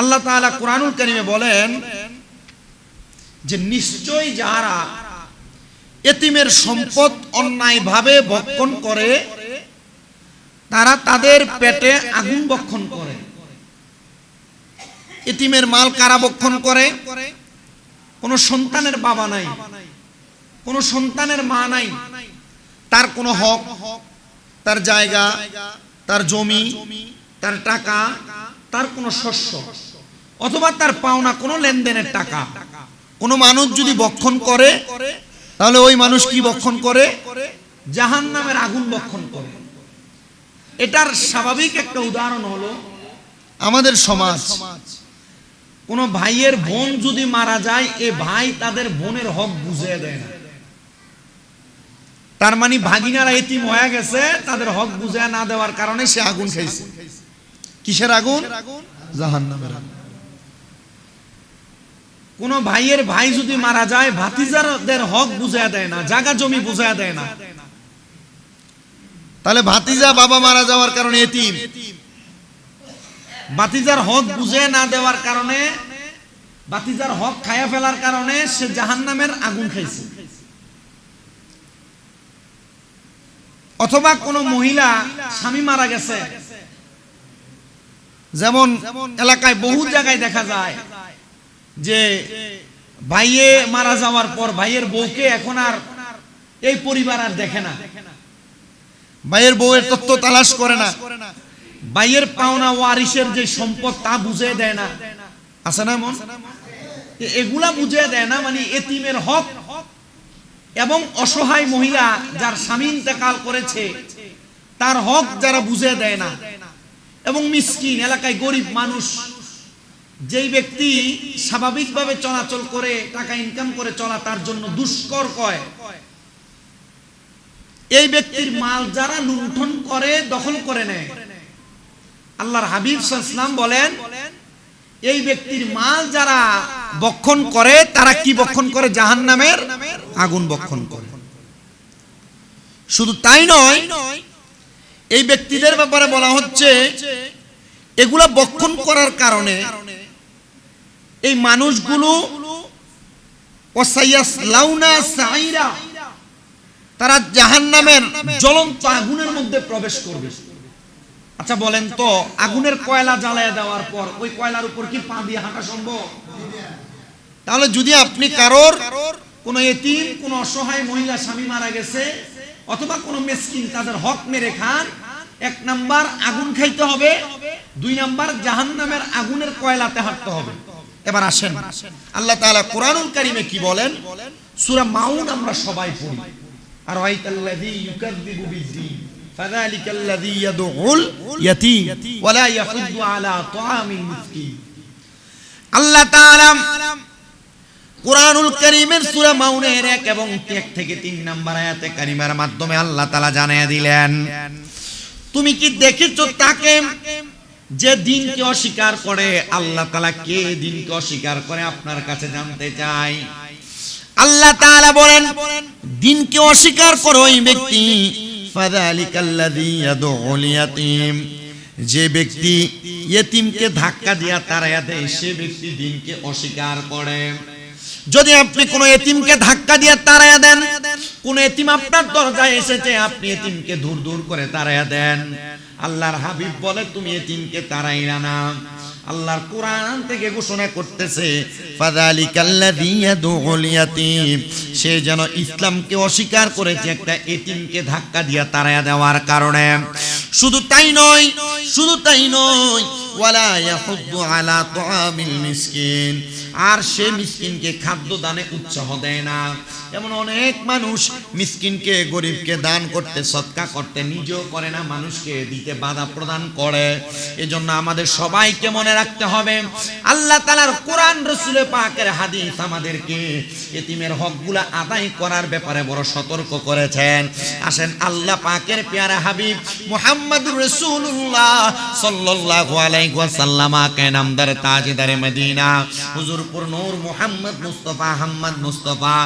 আল্লাহ তাআলা কোরআনুল কারিমে বলেন যে নিশ্চয় যারা এতিমের সম্পদ অন্যায়ভাবে ভক্ষণ করে, তারা তাদের পেটে আগুন বক্ষণ করে। এতিমের মাল কারা বক্ষণ করে? কোনো সন্তানের বাবা নাই, কোনো সন্তানের মা নাই। তার কোনো হক, তার জায়গা, তার জমি, তার টাকা, তার কোনো শস্য। অথবা তার পাওনা কোনো লেনদেনের টাকা। কোনো মানুষ যদি বক্ষণ করে, তাহলে ওই মানুষ কি বক্ষণ করে? জাহান নামের আগুন বক্ষণ করে। এটার স্বাভাবিক একটা উদাহরণ হলো আমাদের সমাজ। কোন ভাইয়ের বোন যদি মারা যায়, এ ভাই তাদের বোনের হক বুঝে দেয় না। তার মানে ভাগিনারা এতিম হয়ে গেছে, তাদের হক বুঝে না দেওয়ার কারণে সে আগুন খাইছে। কিসের আগুন? জাহান্নামের আগুন। কোন ভাইয়ের ভাই যদি মারা যায় ভাতিজারদের হক বুঝে দেয় না জায়গা জমি বুঝে দেয় না। তাহলে ভাতিজা বাবা মারা যাওয়ার কারণে এতিম। বাতিজার হক বুঝে না দেওয়ার কারণে বাতিজার হক খায়া ফেলার কারণে সে জাহান্নামের আগুন খাইছে। অথবা কোন মহিলা স্বামী মারা গেছে। যেমন এলাকায় বহু জায়গায় দেখা যায়। যে ভাইয়ে মারা যাওয়ার পর ভাইয়ের বউকে এখন আর এই পরিবার আর দেখে না। ভাইয়ের বউয়ের তত্ত্ব তালাশ করে না। ভাইয়ের পাওনা ওয়ারিসের যে সম্পদ তা বুঝে দেয় না। আছে না মন এগুলা বুঝে দেয় না মানে এতিমের হক এবং অসহায় মহিলা যার স্বামী ইন্তেকাল করেছে, তার হক যারা বুঝে দেয় না। এবং মিসকিন, এলাকায় গরিব মানুষ যেই ব্যক্তি স্বাভাবিকভাবে চলাচল করে, টাকা ইনকাম করে চলা, তার জন্য দুষ্কর কয়? এই ব্যক্তির মাল যারা লুণ্ঠন করে, দখল করে নেয়। আল্লাহর হাবিব ইসলাম বলেন, এই ব্যক্তির মাল যারা বক্ষণ করে, তারা কি বক্ষণ করে? জাহান নামের আগুন বক্ষণ করে। শুধু তাই নয়, এই ব্যক্তিদের ব্যাপারে বলা হচ্ছে, এগুলা বক্ষণ করার কারণে এই মানুষগুলো তারা জাহান্নামের জ্বলন্ত আগুনের মধ্যে প্রবেশ করবে। আচ্ছা বলেন তো, আগুনের কয়লা জ্বালায় দেওয়ার পর ওই কয়লার উপর কি পা দিয়ে হাঁটা সম্ভব? তাহলে যদি আপনি কারোর কোন এতিম, কোন অসহায় মহিলা, স্বামী মারা গেছে, অথবা কোন মেসকিন তাদের হক মেরে খান, এক নাম্বার আগুন খাইতে হবে, দুই নাম্বার জাহান্নামের আগুনের কয়লাতে হাঁটতে হবে। এবার আসেন আল্লাহ তাআলা কোরআনুল কারিমে কি বলেন সূরা মাউন আমরা সবাই পড়ি আর আইতাল্লাযী ইউকাযযিবু বিদ্দীন فذلك الذي يدعو اليتيم ولا يحض على طعام المسكين আল্লাহ তাআলা কোরআনুল কারীমের সূরা মাউনের এক এবং এক থেকে তিন নাম্বার আয়াতে কারিমার মাধ্যমে আল্লাহ তাআলা জানিয়ে দিলেন তুমি কি দেখেছো তাকে যে দিনকে অস্বীকার করে, আল্লাহ তালা কে দিনকে অস্বীকার করে আপনার কাছে জানতে চাই? আল্লাহ তাআলা বলেন, দিনকে অস্বীকার করো ওই ব্যক্তি। যে ব্যক্তি ইয়েতিমকে ধাক্কা দিয়া তারা দেয়, সে ব্যক্তি দিনকে অস্বীকার করে। যদি আপনি কোনো এতিমকে ধাক্কা দিয়ে তাড়াইয়া দেন, কোন এতিম আপনার দরজায় এসেছে, আপনি এতিমকে দূর দূর করে তাড়াইয়া দেন। আল্লাহর হাবিব বলে, তুমি এতিমকে তাড়াইলা না। আল্লাহর কোরআন থেকে ঘোষণা করতেছে সে যেন ইসলামকে অস্বীকার করেছে, একটা এতিমকে ধাক্কা দিয়া তাড়াইয়া দেওয়ার কারণে। শুধু তাই নয়, শুধু তাই নয়, ওয়ালা ইয়াহুদ্দু আলা তুআমিল মিসকিন। আর সে মিসকিনকে খাদ্য দানে উৎসাহ দেয় না। এমন অনেক মানুষ মিসকিনকে, গরিবকে দান করতে, সৎকা করতে, নিজেও করে না, মানুষকে দিতে বাধা প্রদান করে। এজন্য আমাদের সবাইকে মনে রাখতে হবে, আল্লাহ তালার কোরআন রসুলে পাকের হাদিস আমাদেরকে এতিমের হকগুলা আদায় করার ব্যাপারে বড় সতর্ক করেছেন। আসেন আল্লাহ পাকের পেয়ারা হাবিব মুহাম্মদ রসুল্লাহ সাল্লাল্লাহু আলাইহি আলাইহি ওয়াসাল্লাম কে নামদার তাজদারে মদিনা। হুজুর পুর নূর মুহাম্মদ মুস্তফা আহমদ মুস্তফা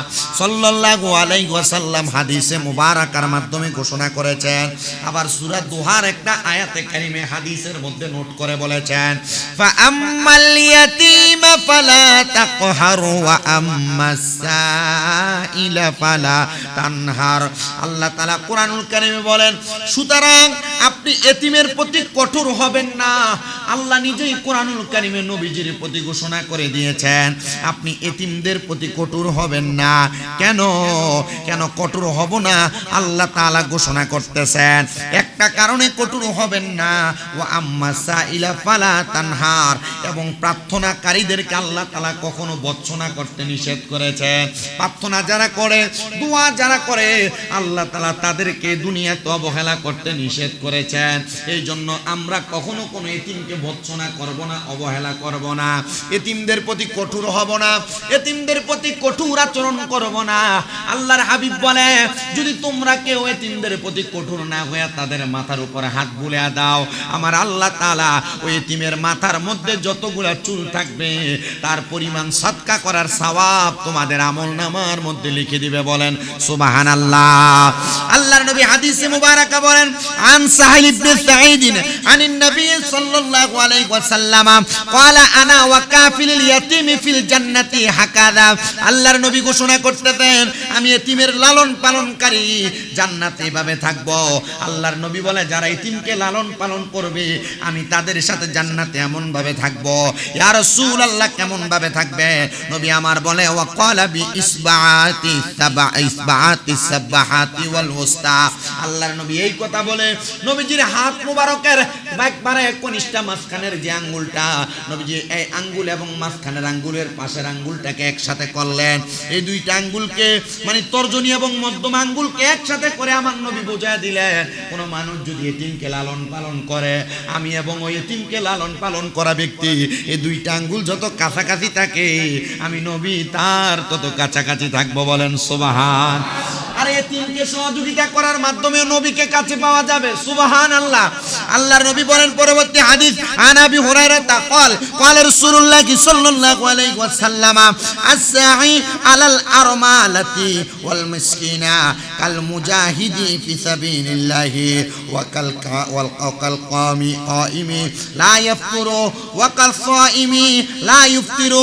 সাল্লাল্লাহু আলাইহি ওয়াসাল্লাম হাদিসে মুবারাকার মাধ্যমে ঘোষণা করেছেন। আবার সূরা দুহার একটা আয়াতে কারিমে হাদিসের মধ্যে নোট করে বলেছেন, ফা আম্মাল ইয়াতীমা ফালা তাকহারু ওয়া আম্মাস সাইলা ফালা তানহার। আল্লাহ তাআলা কোরআনুল কারিমে বলেন, সুতরাং আপনি এতিমের প্রতি কঠোর হবেন না। আল্লাহ নিজেই কোরআনুল কারিমে নবীজির প্রতি ঘোষণা করে দিয়েছেন আপনি এতিমদের প্রতি কঠোর হবেন না। কেন? কেন কঠোর হব না? আল্লাহ তাআলা ঘোষণা করতেছেন, একটা কারণে কঠোর হবেন না। ও আম্মা সাইলা ফালা তানহার। এবং প্রার্থনাকারীদেরকে আল্লাহ তাআলা কখনো বচ্চনা করতে নিষেধ করেছেন। প্রার্থনা যারা করে, দোয়া যারা করে, আল্লাহ তাআলা তাদেরকে দুনিয়াতে অবহেলা করতে নিষেধ করেছেন। এই জন্য আমরা কখনো কোনো এতিমকে ভৎসনা করব না, অবহেলা করব না। এতিমদের প্রতি কঠোর হব না এতিমদের প্রতি কঠোর আচরণ করব না আল্লাহর হাবিব বলে যদি তোমরা কেউ এতিমদের প্রতি কঠোর না হয়ে তাদের মাথার উপরে হাত বুলে দাও আমার আল্লাহ তাআলা ওই এতিমের মাথার মধ্যে যতগুলা চুল থাকবে তার পরিমাণ সৎকা করার সওয়াব তোমাদের আমল নামার মধ্যে লিখে দিবে বলেন সুবহানাল্লাহ আল্লাহর নবী হাদিসে মুবারাকা বলেন আন সাহিল ইবনে সাঈদ আনিন নবী সাল্লাল্লাহু আলাইহি ওয়াসাল্লাম قال انا وكافل اليتيم ইয়াতিমি জান্নাতি হাকাদা। আল্লাহর নবী ঘোষণা করতেছেন, আমি এতিমের লালন পালনকারী, জান্নাতে এভাবে থাকব। আল্লাহর নবী বলে, যারা এতিমকে লালন পালন করবে, আমি তাদের সাথে জান্নাতে এমন ভাবে থাকব। ইয়া রাসূলুল্লাহ কেমন ভাবে থাকবে? নবী আমার বলে, ওয়া ক্বালা বি ইসবাআতি সাবা ইসবাতি সাবাহাতি ওয়াল উস্তা। আল্লাহর নবী এই কথা বলে, নবীজির হাত মুবারকের একবারে কনিষ্ঠা মাসখানের যে আঙ্গুলটা, নবীজি এই আঙ্গুল এবং মাসখানের আঙ্গুলের পাশের আঙ্গুলটাকে একসাথে করলেন। এই দুইটা আঙ্গুলকে মানে তর্জনী এবং মধ্যম আঙ্গুলকে একসাথে করে আমার নবী বোঝায় দিলেন, কোন মানুষ যদি এতিমকে লালন পালন করে, আমি এবং ওই এতিমকে লালন পালন করা ব্যক্তি, এই দুইটা আঙ্গুল যত কাছাকাছি থাকে, আমি নবী তার তত কাছাকাছি থাকব বলেন সুবাহান। আর এতিমকে সহযোগিতা করার মাধ্যমে নবীকে কাছে পাওয়া যাবে সুবাহান আল্লাহ আল্লাহর নবী বলেন পরবর্তী হাদিস আন আবি হুরায়রা তাকাল قال رسول الله صلى الله عليه وسلم الساعي على الارمله والمسكين كالمجاهد في سبيل الله وكالقائم قائم لا يفطر وكالصائم لا يفطر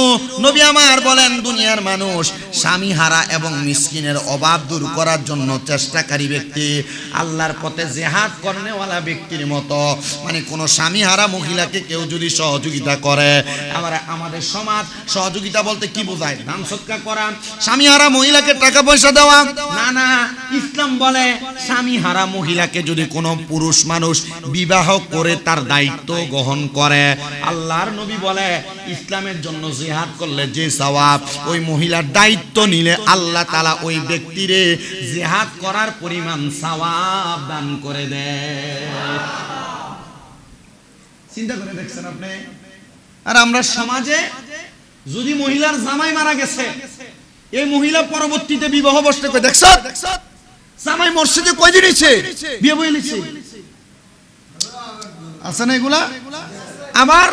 নবী আমার বলেন দুনিয়ার মানুষ স্বামী হারা এবং মিসকিনের অভাব দূর করার জন্য চেষ্টাকারী ব্যক্তি, আল্লাহর পথে জেহাদ করেনেওয়ালা ব্যক্তির মতো। মানে কোনো স্বামী হারা মহিলাকে কেউ যদি সহযোগিতা করে, আবার আমাদের সমাজ সহযোগিতা বলতে কি বোঝায়? দান সৎকার করা স্বামী হারা মহিলাকে টাকা পয়সা দেওয়া। না না, ইসলাম বলে স্বামী হারা মহিলাকে যদি কোনো পুরুষ মানুষ বিবাহ করে তার দায়িত্ব গ্রহণ করে। আল্লাহর নবী বলে, ইসলামের জন্য জিহাদ করলে যে সওয়াব, ওই মহিলার দায়িত্ব নিলে আল্লাহ তালা ওই ব্যক্তিরে জিহাদ করার পরিমাণ সওয়াব দান করে দেয় চিন্তা করে দেখছেন আপনি? আর আমরা সমাজে যদি মহিলার জামাই মারা গেছে, এই মহিলা পরবর্তীতে বিবাহ বসতে কই দেখছ? জামাই মসজিদে কয়দিন হইছে বিয়ে বই লিছে আছে না এগুলা? আবার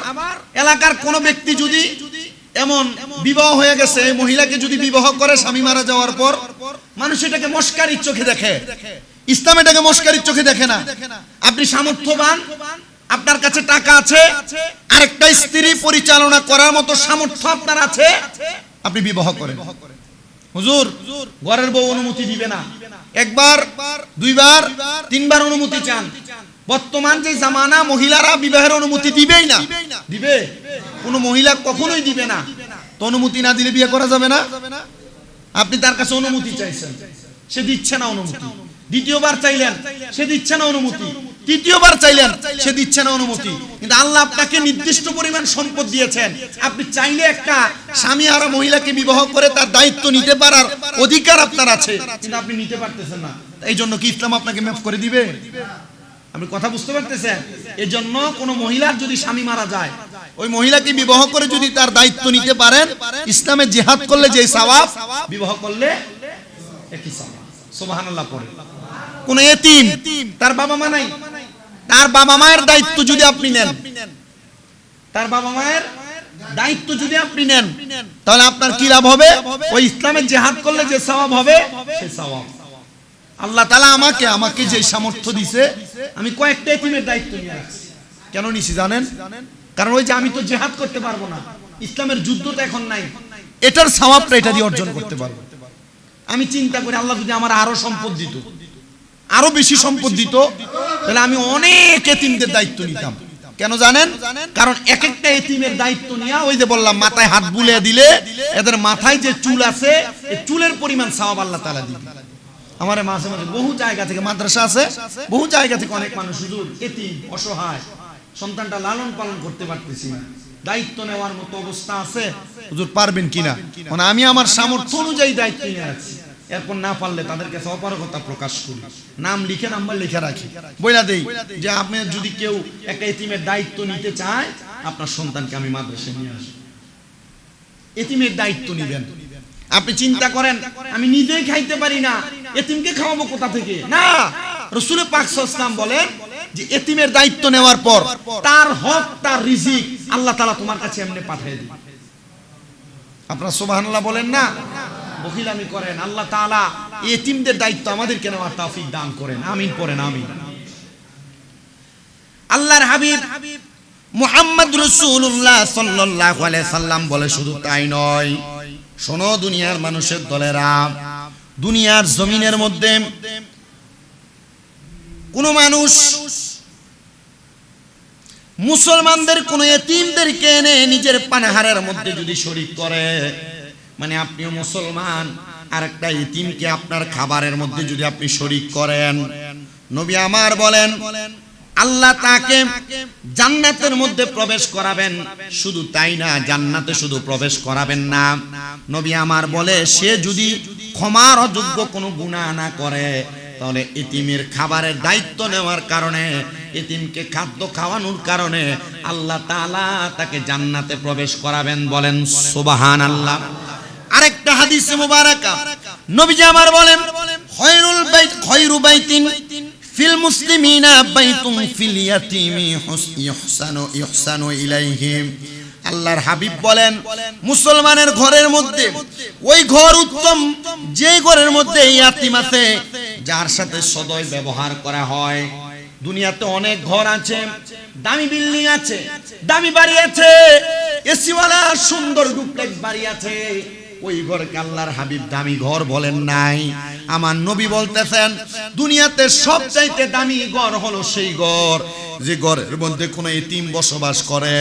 এলাকার কোন ব্যক্তি যদি এমন বিবাহ হয়ে গেছে, এই মহিলাকে যদি বিবাহ করে, স্বামী মারা যাওয়ার পর মানুষ এটাকে মস্কারির চোখে দেখে। ইসলাম এটাকে মস্কারির চোখে দেখে না। আপনি সামর্থ্যবান, আপনার কাছে টাকা আছে, আরেকটা স্ত্রী পরিচালনা করার মতো সামর্থ্য আপনার আছে, আপনি বিবাহ করেন। হুজুর, ঘরের বউ অনুমতি দিবে না। একবার, দুইবার, তিনবার অনুমতি চান। বর্তমান যে জামানা মহিলারা বিবাহের অনুমতি দিবেই না। দিবে? কোন মহিলা কখনোই দিবে না। তো অনুমতি না দিলে বিয়ে করা যাবে না? আপনি তার কাছে অনুমতি চাইছেন। সে দিচ্ছে না অনুমতি। দ্বিতীয়বার চাইলেন, সে দিচ্ছে না অনুমতি। তৃতীয়বার চাইলেন, সে দিচ্ছে না অনুমতি। কিন্তু আল্লাহ আপনাকে নির্দিষ্ট পরিমাণ সম্পদ দিয়েছেন। আপনি চাইলে একটা স্বামী আর মহিলাকে বিবাহ করে তার দায়িত্ব নিতে পারার অধিকার আপনার আছে। কিন্তু আপনি নিতে পারতেছেন না। এই জন্য কি ইসলাম আপনাকে মাফ করে দিবে? আপনি কথা বুঝতে পারতেছেন? এই জন্য কোন মহিলার যদি স্বামী মারা যায়, ওই মহিলাকে বিবাহ করে যদি তার দায়িত্ব নিতে পারেন, ইসলামে জেহাদ করলে যে সওয়াব বিবাহ করলে একই সওয়াব কোন এতিম তার বাবা মা নাই। তার বাবা মায়ের দায়িত্ব যদি আপনি নেন, তার বাবা মায়ের দায়িত্ব যদি আপনি নেন, তাহলে আপনার কি লাভ হবে? ওই ইসলামের জেহাদ করলে যে সওয়াব হবে, সে সওয়াব আল্লাহ তালা আমাকে আমাকে যে সামর্থ্য দিছে, আমি কয়েকটা এতিমের দায়িত্ব নিয়ে কেন নিছি জানেন? কারণ ওই যে আমি তো জেহাদ করতে পারব না। ইসলামের যুদ্ধ তো এখন নাই। এটার সওয়াবটা এটা দিয়ে অর্জন করতে পারব। আমি চিন্তা করি আল্লাহ যদি আমার আরও সম্পদ দিত, আরও বেশি সম্পদ দিত, তাহলে আমি অনেক এতিমদের দায়িত্ব নিতাম। কেন জানেন? কারণ এক একটা এতিমের দায়িত্ব নিয়ে ওই যে বললাম, মাথায় হাত বুলিয়ে দিলে, এদের মাথায় যে চুল আছে চুলের পরিমাণ সওয়াব আল্লাহ তাআলা দিবে। আমার মাঝে মাঝে বহু জায়গা থেকে মাদ্রাসা আছে, বহু জায়গা থেকে অনেক মানুষ হুজুর, এতিম, অসহায়, সন্তানটা লালন পালন করতে পারতেছি না। দায়িত্ব নেওয়ার মতো অবস্থা আছে, হুজুর পারবেন কিনা? মানে আমি আমার সামর্থ্য অনুযায়ী দায়িত্ব নিয়ে আছি। এরপর না পারলে তাদের কাছে অপারগতা প্রকাশ করি। নাম লিখে নাম্বার লিখে রাখি। বইলা দেই যে আপনি যদি কেউ একটা এতিমের দায়িত্ব নিতে চায়, আপনার সন্তানকে আমি মাদ্রাসায় নিয়ে আসি এতিমের দায়িত্ব নিবেন। আপনি চিন্তা করেন, আমি নিজেই খাইতে পারি না। এতিমকে খাওয়াবো কোথা থেকে? না। রসুল পাক ইসলাম বলেন যে এতিমের দায়িত্ব নেওয়ার পর তার হক তার রিজিক আল্লাহ তাআলা তোমার কাছে এমনি পাঠিয়ে দিবে। আপনারা সুবহানাল্লাহ বলেন না? বকিলামি করেন আল্লাহ তাআলা এতিমদের দায়িত্ব আমাদেরকে নেওয়ার তৌফিক দান করেন। আমিন পড়েন আমিন। আল্লাহর হাবিব মুহাম্মদ রাসূলুল্লাহ সাল্লাল্লাহু আলাইহি সাল্লাম বলে শুধু তাই নয় শোনো দুনিয়ার মানুষের দলেরা দুনিয়ার জমিনের মধ্যে কোন মানুষ মুসলমানদের, কোন এতিমদেরকে এনে নিজের পানাহারের মধ্যে যদি শরিক করে মানে আপনিও মুসলমান আর একটা এতিমকে আপনার খাবারের মধ্যে যদি আপনি শরিক করেন। নবী আমার বলেন, আল্লাহ তাকে জান্নাতের মধ্যে প্রবেশ করাবেন, শুধু তাই না, জান্নাতে শুধু প্রবেশ করাবেন না। নবী আমার বলে, সে যদি ক্ষমার অযোগ্য কোনো গুনাহ না করে। তাহলে এতিমের খাবারের দায়িত্ব নেওয়ার কারণে, এতিমকে খাদ্য খাওয়ানোর কারণে আল্লাহ তাআলা তাকে জান্নাতে প্রবেশ করাবেন বলেন সুবাহান আল্লাহ আরেকটা হাদিসে মুবারাকা। নবীজি আমার বলেন খয়রুল বাইত খয়রু বাইতিন ফিল মুসলিমিনা বাইতুন ফিল ইয়াতিমি ইহসানু ইহসানু ইলাইহিম। আল্লাহর হাবিব বলেন, মুসলমানের ঘরের মধ্যে, ওই ঘর উত্তম, যে ঘরের মধ্যে ইয়াতিম আছে, যার সাথে সদয় ব্যবহার করা হয়। দুনিয়াতে অনেক ঘর আছে, দামি বিল্ডিং আছে, দামি বাড়ি আছে, এসিওয়ালা সুন্দর ডুপ্লেক্স বাড়ি আছে। ওই ঘরকে আল্লাহর হাবিব দামি ঘর বলেন নাই। আমার নবী বলতেছেন, দুনিয়াতে সবচাইতে দামি ঘর হলো সেই ঘর। যে ঘরের মধ্যে কোনো এতিম বসবাস করে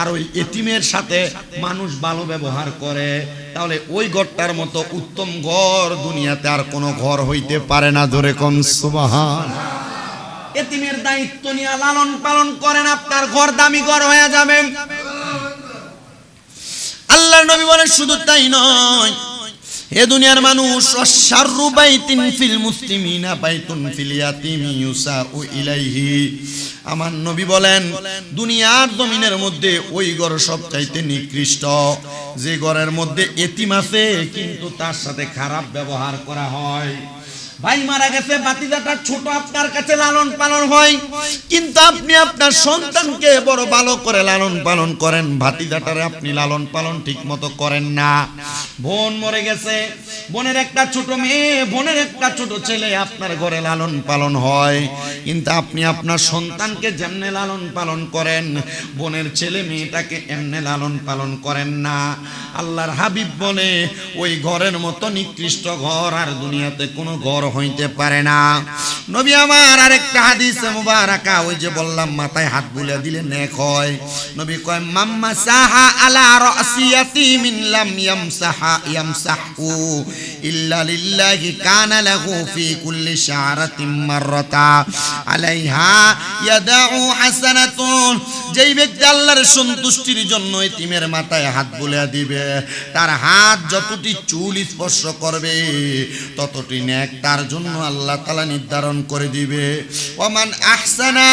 আর ওই এতিমের সাথে মানুষ ভালো ব্যবহার করে, তাহলে ওই ঘরটার মতো উত্তম ঘর দুনিয়াতে আর কোনো ঘর হইতে পারে না। ধরে কম সুবাহান। এতিমের দায়িত্ব নিয়ে লালন পালন করেন, আপনার ঘর দামি ঘর হয়ে যাবে। আল্লাহ নবী বলেন, শুধু তাই নয় হে দুনিয়ার মানুষ, অশ্বারু বাইতিন ফিল মুসলিমিনা বাইতুন ফিল ইয়াতিমি ইউসাউ ইলাইহি। আমার নবী বলেন, দুনিয়ার জমিনের মধ্যে ওই ঘর সবচাইতে নিকৃষ্ট। যে ঘরের মধ্যে এতিম আছে, কিন্তু তার সাথে খারাপ ব্যবহার করা হয়। ভাই মারা গেছে বাতিদাটা ছোট, আপনার কাছে লালন পালন হয়। কিন্তু আপনি আপনার সন্তানকে বড় ভালো করে লালন পালন করেন। ভাতিদাটারে আপনি লালন পালন ঠিক মতো করেন না। বোন মরে গেছে, বোনের একটা ছোট মেয়ে, বোনের একটা ছোট ছেলে আপনার ঘরে লালন পালন হয়। কিন্তু আপনি আপনার সন্তানকে যেমনে লালন পালন করেন, বোনের ছেলে মেয়েটাকে এমনে লালন পালন করেন না। আল্লাহর হাবিব বলে, ওই ঘরের মতো নিকৃষ্ট ঘর আর দুনিয়াতে কোনো ঘর হইতে পারে না। নবী আমার আরেকটা হাদিস মুবারাকা, ওই যে বললাম, মাথায় হাত বুলে দিলে নেক হয়। নবী কয়, মাম্মা সাহা আলা রাসিয়াতি মিন লাম ইয়ামসাহা, ইয়ামসাহু। ইল্লা লিল্লাহি কানা লাহু ফি কুল্লি শারাতিন মাররাতা। আলাইহা ইয়াদাউ হাসানাতুন। যেই ব্যক্তি আল্লাহর সন্তুষ্টির জন্য এতিমের মাথায় হাত বুলে দিবে, তার হাত যতটি চুল স্পর্শ করবে, ততটি নেক তার জন্য আল্লাহ তালা নির্ধারণ করে দিবে। ওমান আহসানা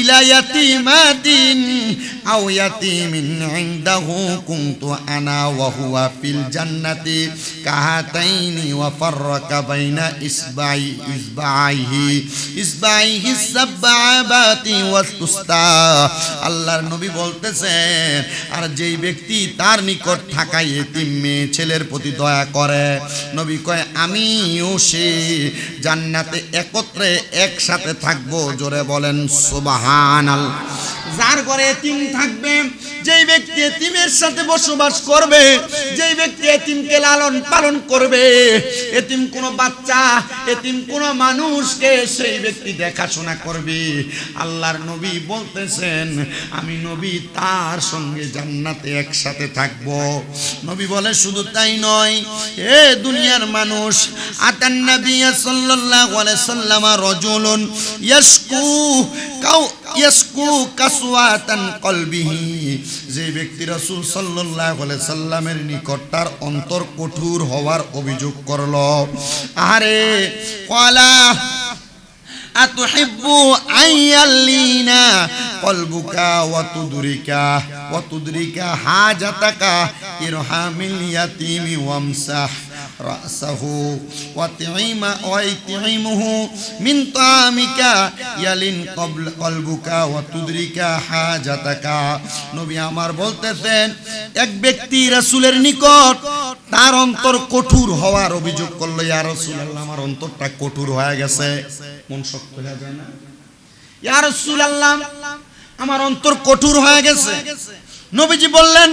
ইলা ইয়াতিমাতিন আও ইয়াতিমিন ইনদাহু কুনতু আনা ওয়া হুয়া ফিল জান্নাতি কাহাতাইন ফাররাকা বাইনা ইসবাই ইসবাইহি ইসবাইহি সাববাতি ওয়াস তুস্তা আল্লাহর নবী বলতেছেন আর যেই ব্যক্তি তার নিকট থাকা এতিম মেয়ে ছেলের প্রতি দয়া করে। নবী কয়, আমিও সে জান্নাতে একত্রে একসাথে থাকব। জোরে বলেন সুবহানাল্লাহ যার ঘরে এতিম থাকবে যেই ব্যক্তি এতিমের সাথে বসবাস করবে, যেই ব্যক্তি এতিমকে লালন পালন করবে, এতিম কোনো বাচ্চা, এতিম কোনো মানুষকে সেই ব্যক্তি দেখাশোনা করবে। আল্লাহর নবী বলতেছেন, আমি নবী তার সঙ্গে জান্নাতে একসাথে থাকব। নবী বলে, শুধু তাই নয়, এ দুনিয়ার মানুষ, আতান নবী সাল্লাল্লাহু আলাইহি সাল্লাম রাজুলুন ইয়াশকু কাউ ইয়াসকু কাসওয়াতান কলবিহি। যে ব্যক্তি রসুল সাল্লাহ সাল্লামের নিকট তার অন্তর কঠোর হওয়ার অভিযোগ করল। আরে, কলা হাজাতাকা ইয়াতিমি ওয়ামসাহ। رأسه وطعيم ويطعمه من طعامك يلين قبل قلبك وتدرك حاجتك নবী আমার বলতেছেন এক ব্যক্তি রাসূলের নিকট তার অন্তর কঠোর হওয়ার অভিযোগ করলো ইয়া রাসূলুল্লাহ আমার অন্তরটা কঠোর হয়ে গেছে মন শক্ত হয়ে যায় না ইয়া রাসূলুল্লাহ আমার অন্তর কঠোর হয়ে গেছে নবীজি বললেন,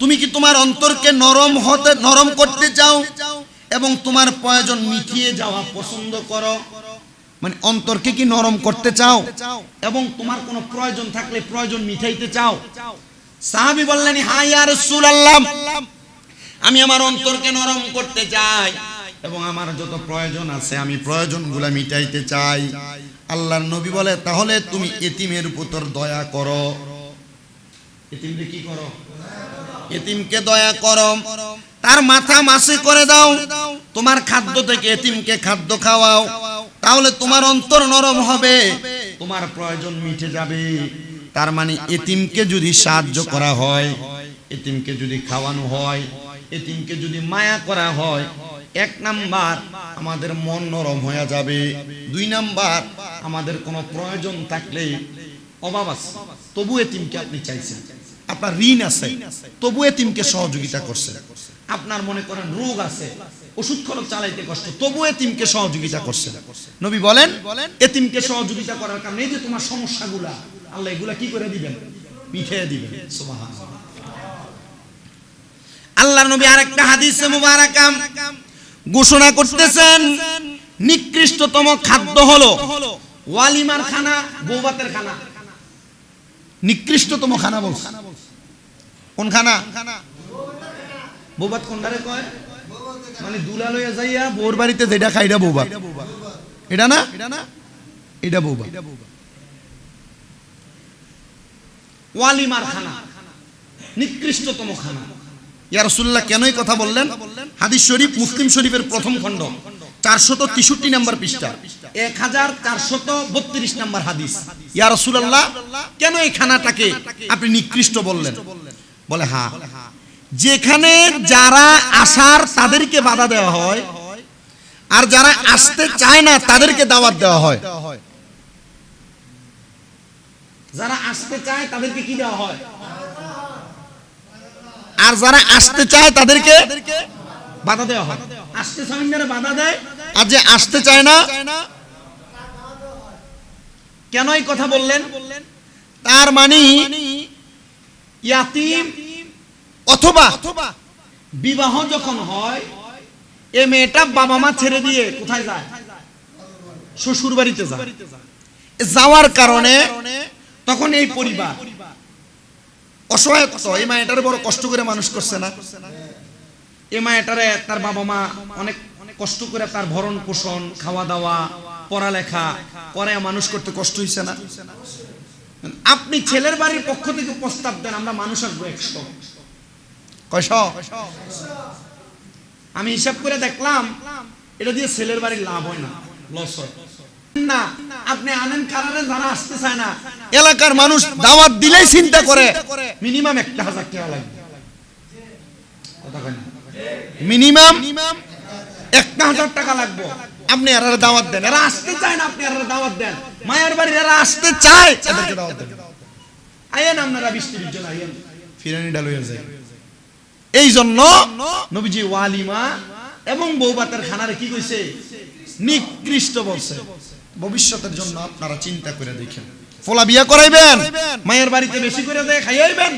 তুমি কি তোমার অন্তরকে নরম হতে, নরম করতে চাও এবং তোমার প্রয়োজন মিটিয়ে যাওয়া পছন্দ করো? মানে অন্তরকে কি নরম করতে চাও এবং তোমার কোনো প্রয়োজন থাকলে প্রয়োজন মিটাইতে চাও? সাহাবী বললেন হ্যাঁ ইয়া রাসূলুল্লাহ, আমি আমার অন্তরকে নরম করতে চাই এবং আমার যত প্রয়োজন আছে, আমি প্রয়োজনগুলো মিটাইতে চাই। আল্লাহর নবী বলে, তাহলে তুমি এতিমের উপর দয়া করো। করো? এতিমকে দয়া করো। তার মাথা মাসে করে দাও। তোমার খাদ্য থেকে এতিমকে খাদ্য খাওয়াও। তাহলে তোমার অন্তর নরম হবে। তোমার প্রয়োজন মিটে যাবে। তার মানে এতিমকে যদি সাহায্য করা হয়, এতিমকে যদি খাওয়ানো হয়, এতিমকে যদি মায়া করা হয়, এক নাম্বার আমাদের মন নরম হয়ে যাবে। দুই নাম্বার আমাদের কোনো প্রয়োজন থাকলে অভাব আছে। তবু এতিমকে আপনি চাইছেন। আপনার ঋণ আছে, তবু এতিমকে সহযোগিতা করছে। আপনার মনে করেন রোগ আছে ওষুধ খরচ চালাইতে কষ্ট, তবু এতিমকে সহযোগিতা করছে। নবী বলেন, এতিমকে সহযোগিতা করার কারণে এই যে তোমার সমস্যাগুলা, আল্লাহ এগুলা কি করে দিবেন? মিঠিয়ে দিবেন আল্লাহ নবী আরেকটা হাদিসে মুবারাকাম ঘোষণা করতেছেন, নিকৃষ্টতম খাদ্য হলো ওয়ালিমার খানা, বৌবাতের খানা। নিকৃষ্টতম খানা বলছে। কোন খানা? বৌবাত কোনটারে কয়? মানে দুলা লইয়া যাইয়া বোর বাড়িতে যেটা বৌবাত এটা না? এটা বৌবাত ওয়ালিমার খানা। নিকৃষ্টতম খানা। ইয়া রাসূলুল্লাহ, কেন কথা বললেন? হাদিস শরীফ মুসলিম শরীফের প্রথম খণ্ড। চারশত তেষট্টি নম্বর পৃষ্ঠা। এক হাজার চারশত বত্রিশ নম্বর হাদিস। কেন এই খানাটাকে আপনি নিকৃষ্ট বললেন? বলে হ্যাঁ যেখানে যারা আসার তাদেরকে বাধা দেওয়া হয় আর যারা আসতে চায় না তাদেরকে দাওয়াত দেওয়া হয়। যারা আসতে চায় তাদেরকে কি দেওয়া হয়? আর যারা আসতে চায় তাদেরকে বাধা দেওয়া হয়। আসতে না বাধা দেয়, আর যে আসতে চায় না কেন এই কথা বললেন? তার মানে ইয়াতিম অথবা বিবাহ যখন হয় এ মেয়েটা বাবা মা ছেড়ে দিয়ে কোথায় যায়? শ্বশুর বাড়িতে যায়। যাওয়ার কারণে তখন এই পরিবার। অসহায় এই মায়েটারে বড় কষ্ট করে মানুষ করছে না। এই মায়েটারে তার বাবা মা অনেক কষ্ট করে তার ভরণ পোষণ খাওয়া দাওয়া পড়ালেখা পরে মানুষ করতে কষ্ট হয়েছে না। আপনি ছেলের বাড়ির পক্ষ থেকে প্রস্তাব দেন, আমরা মানুষ আসব একশো কয়শ আমি হিসাব করে দেখলাম, এটা দিয়ে ছেলের বাড়ির লাভ হয় না লস হয়। না, আপনি আনেন কারণে যারা আসতে চায় না। এলাকার মানুষ দাওয়াত দিলেই চিন্তা করে মিনিমাম একটা হাজার টাকা লাগবে। মিনিমাম একটা হাজার টাকা লাগবে। আপনি এরা দাওয়াত দেন। এরা আসতে চায় না আপনি এরা দাওয়াত দেন। মায়ের বাড়ি এরা আসতে চায়। এদেরকে দাওয়াত দেন। আইয়েন আপনারা বিশ তিরিশ জন আইয়েন ফিরানি ডাল হয়ে যায়। এই জন্য নবীজি ওয়ালিমা এবং বৌবাতের খানারে কি কইছে? নিকৃষ্ট বলছে। ভবিষ্যতের জন্য আপনারা চিন্তা করে দেখেন। ফলা বিয়া করাইবেন মায়ের বাড়িতে বেশি করে দেয় খাইয়াইবেন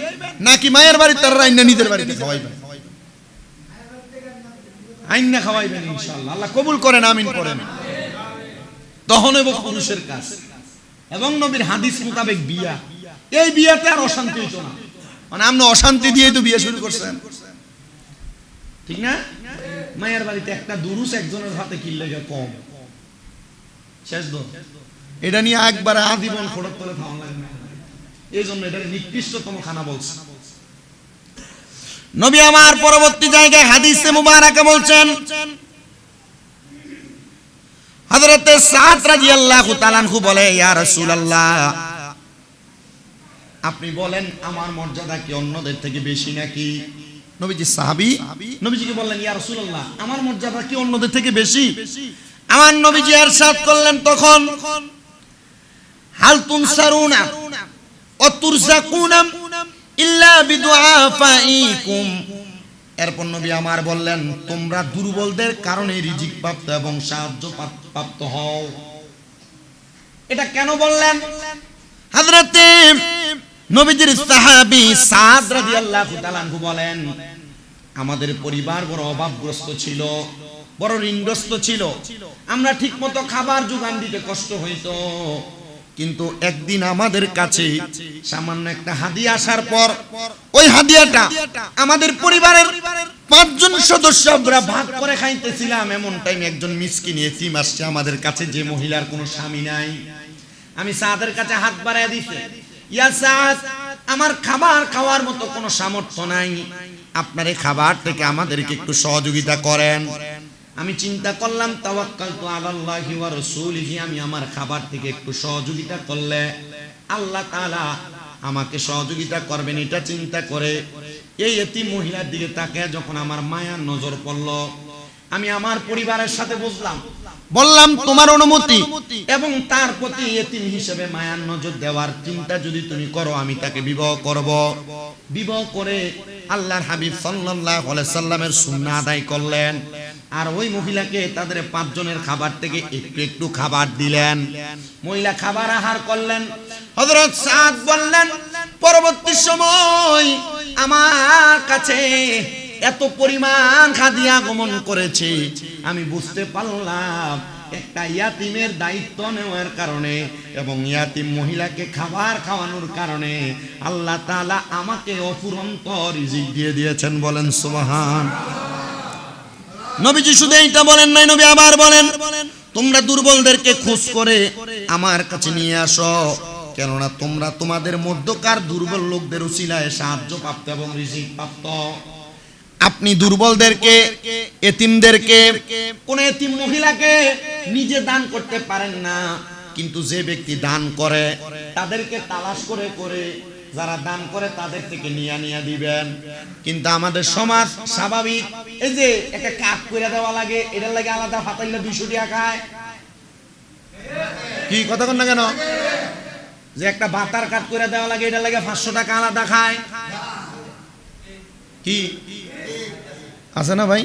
নাকি মায়ের বাড়িতে তারা রাইনা নিজের বাড়িতে খাওয়াইবেন? আইনা খাওয়াইবেন ইনশাআল্লাহ। আল্লাহ কবুল করেন, আমিন করেন। তখন এবং কাজ। এবং নবীর হাদিস মোতাবেক বিয়া। এই বিয়াতে আর অশান্তি না। মানে আপনি অশান্তি দিয়ে তো বিয়ে শুরু করছেন। ঠিক না? মায়ের বাড়িতে একটা দুরুস একজনের হাতে কিনলে কম। শেষ দো এটা নিয়ে একবারে আজীবন খাওয়া লাগবে। এই জন্য এটা নিকৃষ্টতম খানা বলছে। নবী আমার পরবর্তী জায়গায় হাদিসে মুবারাকা বলছেন হযরতে সাদ রাদিয়াল্লাহু তাআলা আনহু বলে ইয়া রাসূলুল্লাহ আপনি বলেন আমার মর্যাদা কি অন্যদের থেকে বেশি নাকি নবীজি সাহাবী নবীজিকে বললেন ইয়া রাসূলুল্লাহ আমার মর্যাদা কি অন্যদের থেকে বেশি আমার নবীজি ارشاد করলেন তখন হাল তুনসারুনা ও তুরজাকুনা ইল্লা বিদুআফাইকুম। এরপর নবী আমার বললেন তোমরা দুর্বলদের কারণে রিজিক প্রাপ্ত এবং সাহায্য প্রাপ্ত হও। এটা কেন বললেন? হযরতে নবীজির সাহাবী সাদ রাদিয়াল্লাহু তাআলা বলেন আমাদের পরিবার বড় অভাবগ্রস্ত ছিল বড় ঋণগ্রস্ত ছিল। আমরা ঠিকমতো খাবার যোগান দিতে কষ্ট হইতো। কিন্তু একদিন আমাদের কাছে সামান্য একটা হাদিয়া আসার পর, ওই হাদিয়াটা আমাদের পরিবারের পাঁচজন সদস্য আমরা ভাগ করে খাইতেছিলাম। এমন টাইম একজন মিসকিন এতিম আসছে আমাদের কাছে, যে মহিলার কোনো স্বামী নাই। আমি সাদের কাছে হাত বাড়ায় দিছে, ইয়া সাদ, আমার খাবার খাওয়ার মতো কোনো সামর্থ্য নাই। আপনার এই খাবার থেকে আমাদেরকে একটু সহযোগিতা করেন। আমি চিন্তা করলাম তাওয়াক্কাল তো আলাল্লাহি ওয়া রাসূলিহি, আমি আমার খাবার থেকে একটু সহযোগিতা করলে আল্লাহ তাআলা আমাকে সহযোগিতা করবেন, এটা চিন্তা করে। এই এতিম মহিলার দিকে তাকিয়ে যখন আমার মায়ার নজর পড়ল, আমি আমার পরিবারের সাথে বুঝলাম, বললাম, তোমার অনুমতি। এবং তার প্রতি এতিম হিসেবে মায়ার নজর দেওয়ার চিন্তা যদি তুমি করো, আমি তাকে বিবাহ করব। বিবাহ করে আল্লাহর হাবিব সাল্লাল্লাহু আলাইহি সাল্লামের সুন্নাহ আদায় করলেন। আর ওই মহিলাকে তাদের পাঁচজনের খাবার থেকে একটু একটু খাবার দিলেন। মহিলা খাবার আহার করলেন। হযরত সাদ বললেন, পরবর্তী সময় আমার কাছে এত পরিমাণ খাদিয়া আগমন করেছে। আমি বুঝতে পারলাম একটা ইয়াতিমের দায়িত্ব নেওয়ার কারণে এবং ইয়াতিম মহিলাকে খাবার খাওয়ানোর কারণে আল্লাহ তাআলা আমাকে অফুরন্ত রিজিক দিয়ে দিয়েছেন বলেন সুবহান। নবীজি শুধু এইটা বলেন নাই, নবী আবার বলেন, তোমরা দুর্বলদেরকে খোঁজ করে আমার কাছে নিয়ে আসো। কেননা তোমরা তোমাদের মধ্যকার দুর্বল লোকদের উসিলায় সাহায্য প্রাপ্ত এবং রিজিক প্রাপ্ত। আপনি দুর্বলদেরকে, এতিমদেরকে, কোন এতিম মহিলাকে নিজে দান করতে পারেন না, কিন্তু যে ব্যক্তি দান করে, তাদেরকে তালাশ করে করে যারা দান করে তাদের থেকে নিয়ে নিয়ে দিবেন। কিন্তু আমাদের সমাজ স্বাভাবিক। এই যে একটা কাজ করে দেওয়া লাগে, এটার লাগে আলাদা ফাতাইলে দুইশো টাকা খায়। কি কথা কন না কেন? যে একটা বাতার কাট করে দেওয়া লাগে, এটার লাগে পাঁচশো টাকা আলাদা খায়। কি? আছে না ভাই?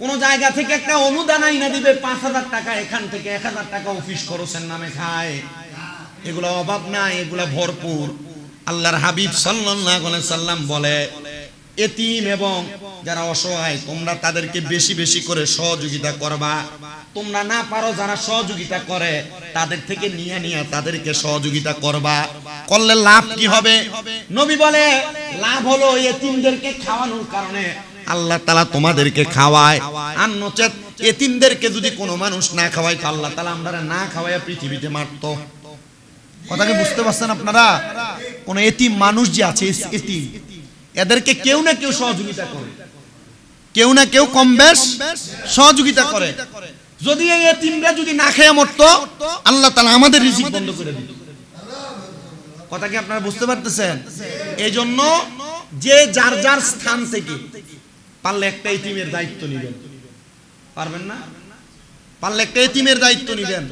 কোন জায়গা থেকে একটা অনুদান আইনা দিবে, পাঁচ হাজার টাকা, এখান থেকে এক হাজার টাকা অফিস খরচের নামে খায়। এগুলো অভাব নাই, এগুলো ভরপুর। আল্লাহর হাবিব সাল্লাম বলে, এতিম এবং যারা অসহায়, তোমরা তাদেরকে বেশি বেশি করে সহযোগিতা করবা। তোমরা না পারো যারা সহযোগিতা করে, তাদের থেকে নিয়ে নিয়ে তাদেরকে সহযোগিতা করবা। করলে লাভ কি হবে? নবী বলে, লাভ হলো এতিমদেরকে খাওয়ানোর কারণে। আল্লাহ তালা তোমাদেরকে খাওয়ায়। আর নচেত এতিমদেরকে যদি কোনো মানুষ না খাওয়ায়, তো আল্লাহ তালা আমরা না খাওয়ায় পৃথিবীতে মারতো। কথাকে বুঝতে পারছেন আপনারা? কোন এতিম মানুষ যে আছে এতিম, এদেরকে কেউ না কেউ সহযোগিতা করে। কেউ না কেউ কম বেশ সহযোগিতা করে। যদি এই এতিমরা যদি না খেয়ে মরতো, আল্লাহ তালা আমাদের রিজিক বন্ধ করে দিত। কথা কি আপনারা বুঝতে পারতেছেন? এই জন্য যে যার যার স্থান থেকে পারলে একটা এতিমের দায়িত্ব নিবেন। পারবেন না? পারলে একটা এতিমের দায়িত্ব নিবেন।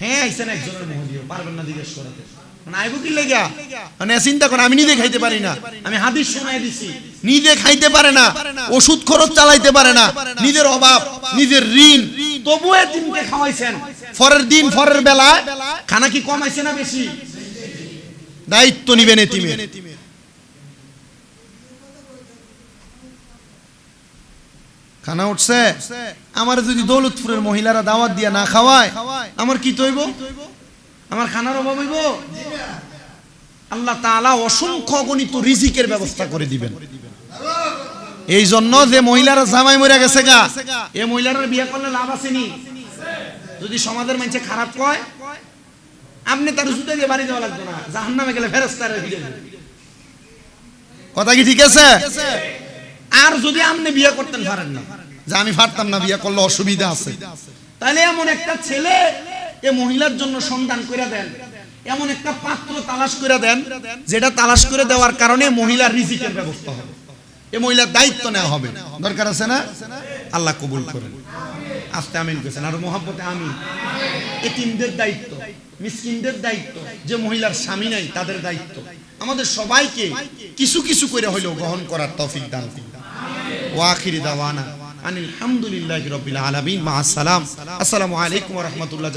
হ্যাঁ আইসেন একজনের মহদীয় পারবেন না জিজ্ঞেস করাতে। মানে আইবো কি লেগা মানে চিন্তা করে আমি নিজে খাইতে পারি না। আমি হাদিস শোনাই দিছি। নিজে খাইতে পারে না ওষুধ খরচ চালাইতে পারে না। নিজের অভাব নিজের ঋণ। তবু খাওয়াইছেন। ফরের দিন ফরের বেলা খানা কি কমাইছে না বেশি? দায়িত্ব নিবেন এতিমের। খানা উঠছে। আমার যদি দৌলতপুরের মহিলারা দাওয়াত দিয়া না খাওয়ায়, আমার কি তৈব? আমার খানার অভাব হইব? আল্লাহ তাআলা অসংখ্য গণিত রিজিকের ব্যবস্থা করে দিবেন। এই জন্য যে মহিলারা জামাই মরে গেছে গা, এ মহিলারা বিয়ে করলে লাভ আসেনি যদি সমাজের মানুষে খারাপ কয় আপনি তার জুতে দিয়ে বাড়ি দেওয়া লাগবে না। জাহান্নামে গেলে ফেরেস্তারে। কথা কি ঠিক আছে? আর যদি আপনি বিয়ে করতেন পারেন না। যে আমি পারতাম না বিয়ে করলে অসুবিধা আছে। তাহলে এমন একটা ছেলে এ মহিলার জন্য সন্ধান করে দেন। এমন একটা পাত্র তালাশ করে দেন যেটা তালাশ করে দেওয়ার কারণে মহিলার রিজিকের ব্যবস্থা হবে। এ মহিলার দায়িত্ব নেওয়া হবে। দরকার আছে না? আল্লাহ কবুল করেন। আস্তে আমিন করেছেন আর মোহাম্মতে আমি এতিমদের দায়িত্ব মিসকিনদের দায়িত্ব যে মহিলার স্বামী নাই তাদের দায়িত্ব। আমাদের সবাইকে কিছু কিছু করে হলেও গ্রহণ করার তৌফিক দান ওয়াখিরি দাওয়ানা আনিল হামদুলিল্লাহি রাব্বিল আলামিন মা আসসালাম আসসালামু আলাইকুম ওয়া রাহমাতুল্লাহ